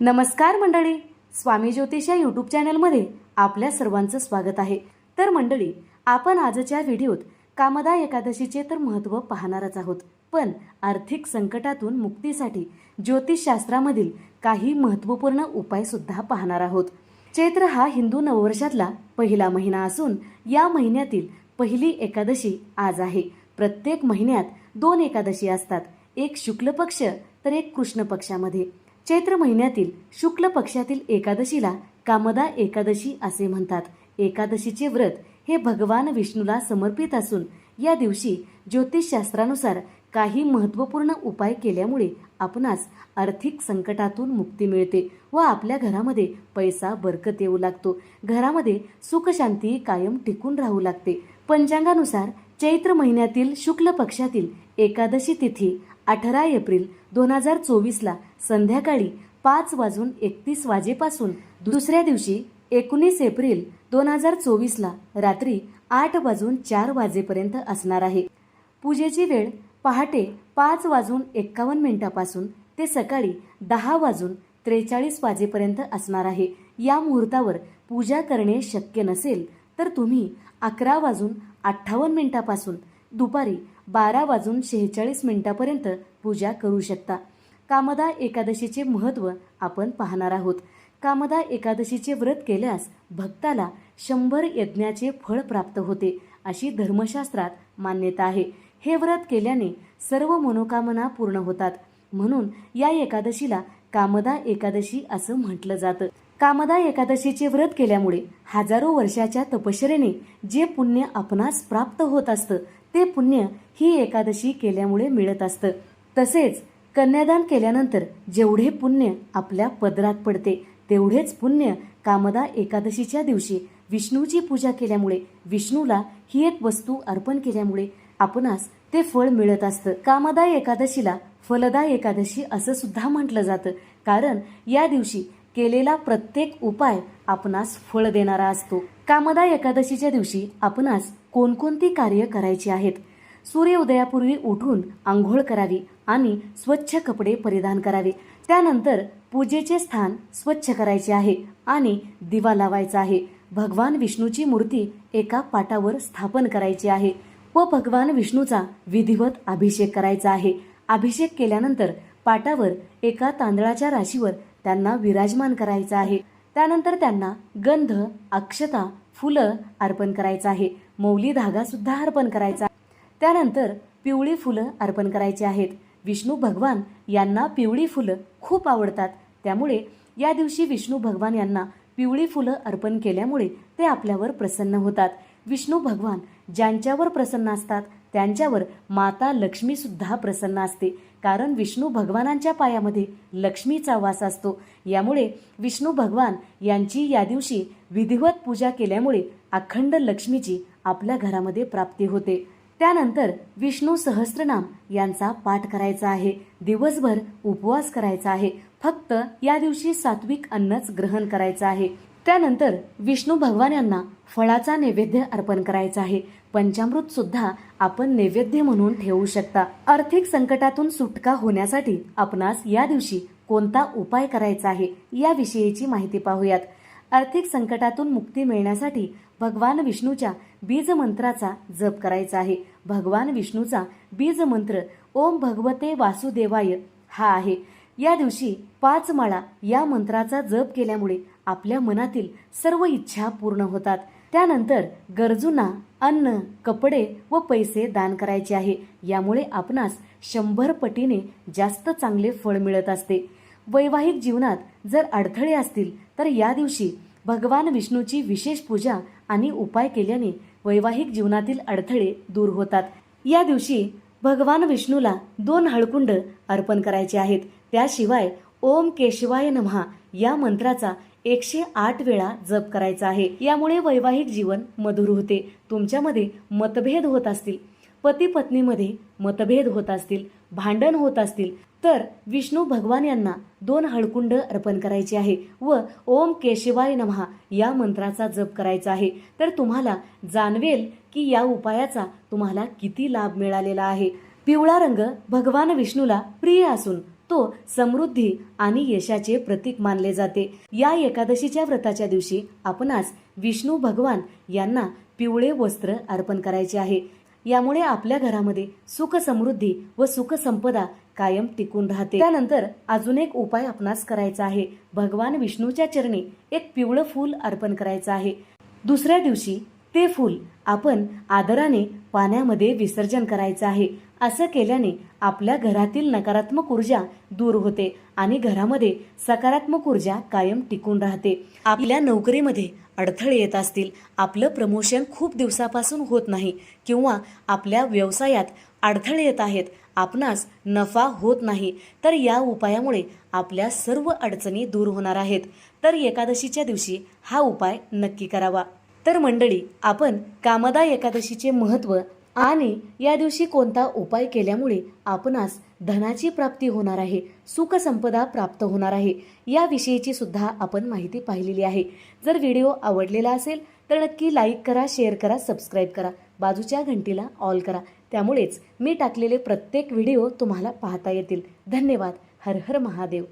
नमस्कार मंडळी. स्वामी ज्योतिष या यूट्यूब चॅनलमध्ये आपल्या सर्वांचं स्वागत आहे. तर मंडळी आपण आजच्या व्हिडिओत कामदा एकादशीचे तर महत्त्व पाहणारच आहोत. पण आर्थिक संकटातून मुक्तीसाठी ज्योतिषशास्त्रामधील काही महत्त्वपूर्ण उपायसुद्धा पाहणार आहोत. चैत्र हा हिंदू नववर्षातला पहिला महिना असून या महिन्यातील पहिली एकादशी आज आहे. प्रत्येक महिन्यात दोन एकादशी असतात. एक शुक्ल पक्ष तर एक कृष्ण पक्षामध्ये. चैत्र महिन्यातील शुक्ल पक्षातील एकादशीला कामदा एकादशी असे म्हणतात. एकादशीचे व्रत हे भगवान विष्णूला समर्पित असून या दिवशी ज्योतिषशास्त्रानुसार काही महत्त्वपूर्ण उपाय केल्यामुळे आपणास आर्थिक संकटातून मुक्ती मिळते व आपल्या घरामध्ये पैसा बरकत येऊ लागतो. घरामध्ये सुखशांती कायम टिकून राहू लागते. पंचांगानुसार चैत्र महिन्यातील शुक्ल पक्षातील एकादशी तिथी अठरा एप्रिल दोन हजार चोवीसला संध्याकाळी पाच वाजून एकतीस वाजेपासून दुसऱ्या दिवशी एकोणीस एप्रिल दोन हजार चोवीसला रात्री आठ वाजून चार वाजेपर्यंत असणार आहे. पूजेची वेळ पहाटे पाच वाजून एक्कावन्न मिनिटापासून ते सकाळी दहा वाजून त्रेचाळीस वाजेपर्यंत असणार आहे. या मुहूर्तावर पूजा करणे शक्य नसेल तर तुम्ही अकरा वाजून अठ्ठावन्न मिनिटापासून दुपारी बारा वाजून शेहेचाळीस मिनिटापर्यंत पूजा करू शकता. कामदा एकादशीचे महत्त्व आपण पाहणार आहोत. कामदा एकादशीचे व्रत केल्यास भक्ताला शंभर यज्ञाचे फळ प्राप्त होते अशी धर्मशास्त्रात मान्यता आहे. हे व्रत केल्याने सर्व मनोकामना पूर्ण होतात. म्हणून या एकादशीला कामदा एकादशी असं म्हटलं जातं. कामदा एकादशीचे व्रत केल्यामुळे हजारो वर्षाच्या तपश्चरेने जे पुण्य आपणास प्राप्त होत असतं ते पुण्य ही एकादशी केल्यामुळे मिळत असतं. तसेच कन्यादान केल्यानंतर जेवढे पुण्य आपल्या पदरात पडते तेवढेच पुण्य कामदा एकादशीच्या दिवशी विष्णूची पूजा केल्यामुळे विष्णूला ही एक वस्तू अर्पण केल्यामुळे आपणास ते फळ मिळत असतं. कामदा एकादशीला फलदा एकादशी असं सुद्धा म्हटलं जातं. कारण या दिवशी केलेला प्रत्येक उपाय आपणास फळ देणारा असतो. कामदा एकादशीच्या दिवशी आपणास कोणकोणती कार्य करायची आहेत? सूर्य उदयापूर्वी उठून आंघोळ करावी आणि स्वच्छ कपडे परिधान करावे. त्यानंतर पूजेचे स्थान स्वच्छ करायचे आहे आणि दिवा लावायचा आहे. भगवान विष्णूची मूर्ती एका पाटावर स्थापन करायची आहे व भगवान विष्णूचा विधिवत अभिषेक करायचा आहे. अभिषेक केल्यानंतर पाटावर एका तांदळाच्या राशीवर त्यांना विराजमान करायचं आहे. त्यानंतर त्यांना गंध अक्षता फुलं अर्पण करायचं आहे. मौली धागा सुद्धा अर्पण करायचा त्यानंतर पिवळी फुलं अर्पण करायची आहेत. विष्णू भगवान यांना पिवळी फुलं खूप आवडतात. त्यामुळे या दिवशी विष्णू भगवान यांना पिवळी फुलं अर्पण केल्यामुळे ते आपल्यावर प्रसन्न होतात. विष्णू भगवान ज्यांच्यावर प्रसन्न असतात त्यांच्यावर माता लक्ष्मी सुद्धा प्रसन्न असते. कारण विष्णू भगवानांच्या पायामध्ये लक्ष्मीचा वास असतो. यामुळे विष्णू भगवान यांची या दिवशी विधिवत पूजा केल्यामुळे अखंड लक्ष्मीची आपल्या घरामध्ये प्राप्ती होते. त्यानंतर विष्णू सहस्त्रनाम यांचा पाठ करायचा आहे. दिवसभर उपवास करायचा आहे. फक्त या दिवशी सात्विक अन्नच ग्रहण करायचं आहे. त्यानंतर विष्णू भगवान यांना फळाचा नैवेद्य अर्पण करायचा आहे. पंचामृत सुद्धा आपण नैवेद्य म्हणून ठेवू शकता. आर्थिक संकटातून सुटका होण्यासाठी आपणास या दिवशी कोणता उपाय करायचा आहे याविषयीची माहिती पाहूयात. आर्थिक संकटातून मुक्ती मिळण्यासाठी भगवान विष्णूच्या बीज मंत्राचा जप करायचा आहे. भगवान विष्णूचा बीज मंत्र ओम भगवते वासुदेवाय हा आहे. या दिवशी पाच माळा या मंत्राचा जप केल्यामुळे आपल्या मनातील सर्व इच्छा पूर्ण होतात. त्यानंतर गरजूंना अन्न कपडे व पैसे दान करायचे आहे. यामुळे आपणास शंभर पटीने जास्त चांगले फळ मिळत असते. वैवाहिक जीवनात जर अडथळे असतील तर या दिवशी भगवान विष्णूची विशेष पूजा आणि उपाय केल्याने वैवाहिक जीवनातील अडथळे दूर होतात. या दिवशी भगवान विष्णूला दोन हळकुंड अर्पण करायचे आहेत. त्याशिवाय ओम केशवाय नमहा या मंत्राचा एकशे आठ वेळा जप करायचा आहे. यामुळे वैवाहिक जीवन मधुर होते. तुमच्यामध्ये मतभेद होत असतील. पती पत्नीमध्ये मतभेद होत असतील. भांडण होत असतील. तर विष्णू भगवान यांना दोन हळकुंड अर्पण करायचे आहे व ओम केशवाय नमहा या मंत्राचा जप करायचा आहे. तर तुम्हाला जाणवेल की या उपायाचा तुम्हाला किती लाभ मिळालेला आहे. पिवळा रंग भगवान विष्णूला प्रिय असून तो समृद्धी आणि यशाचे प्रतीक मानले जाते. या एकादशीच्या व्रताच्या दिवशी आपण आज विष्णू भगवान यांना पिवळे वस्त्र अर्पण करायचे आहे. यामुळे आपल्या घरामध्ये सुख समृद्धी व सुख संपदा कायम टिकून राहते. त्यानंतर अजून एक उपाय आपणास करायचा आहे. भगवान विष्णूच्या चरणी एक पिवळं फूल अर्पण करायचं आहे. दुसऱ्या दिवशी ते फूल आपण आदराने पाण्यामध्ये विसर्जन करायचं आहे. असं केल्याने आपल्या घरातील नकारात्मक ऊर्जा दूर होते आणि घरामध्ये सकारात्मक ऊर्जा कायम टिकून राहते. आपल्या नोकरीमध्ये अडथळे येत असतील आपलं प्रमोशन खूप दिवसापासून होत नाही किंवा आपल्या व्यवसायात अडथळे येत आहेत आपणास नफा होत नाही तर या उपायामुळे आपल्या सर्व अडचणी दूर होणार आहेत. तर एकादशीच्या दिवशी हा उपाय नक्की करावा. तर मंडळी आपण कामदा एकादशीचे महत्त्व आणि या दिवशी कोणता उपाय केल्यामुळे आपणास धनाची प्राप्ती होणार आहे सुखसंपदा प्राप्त होणार आहे याविषयीची सुद्धा आपण माहिती पाहिलेली आहे. जर व्हिडिओ आवडलेला असेल तर नक्की लाईक करा शेअर करा सबस्क्राईब करा. बाजूच्या घंटीला ऑल करा. त्यामुळेच मी टाकलेले प्रत्येक व्हिडिओ तुम्हाला पाहता येतील. धन्यवाद. हर हर महादेव.